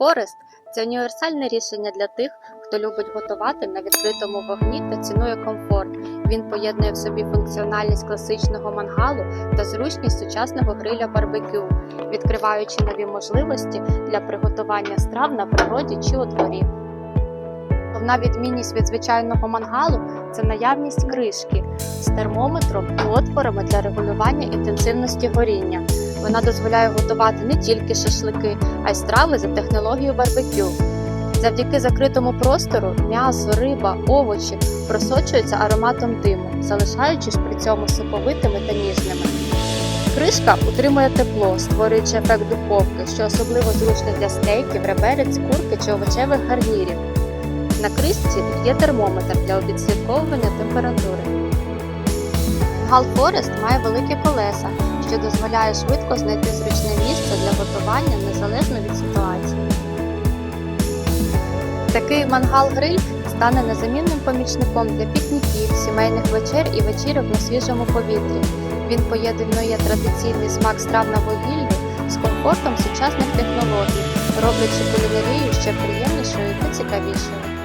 Forest – це універсальне рішення для тих, хто любить готувати на відкритому вогні та цінує комфорт. Він поєднує в собі функціональність класичного мангалу та зручність сучасного гриля барбекю, відкриваючи нові можливості для приготування страв на природі чи у дворі. Головна відмінність від звичайного мангалу це наявність кришки з термометром і отворами для регулювання інтенсивності горіння. Вона дозволяє готувати не тільки шашлики, а й страви за технологією барбекю. Завдяки закритому простору м'ясо, риба, овочі просочуються ароматом диму, залишаючись при цьому соковитими та ніжними. Кришка утримує тепло, створюючи ефект духовки, що особливо зручно для стейків, реберець, курки чи овочевих гарнірів. На кришці є термометр для відслідковування температури. Гал Форест має великі колеса, що дозволяє швидко знайти зручне місце для готування незалежно від ситуації. Такий мангал-гриль стане незамінним помічником для пікніків, сімейних вечер і вечірок на свіжому повітрі. Він поєднує традиційний смак страв на вугіллі з комфортом сучасних технологій, роблячи кулінарію ще приємнішою та цікавішою.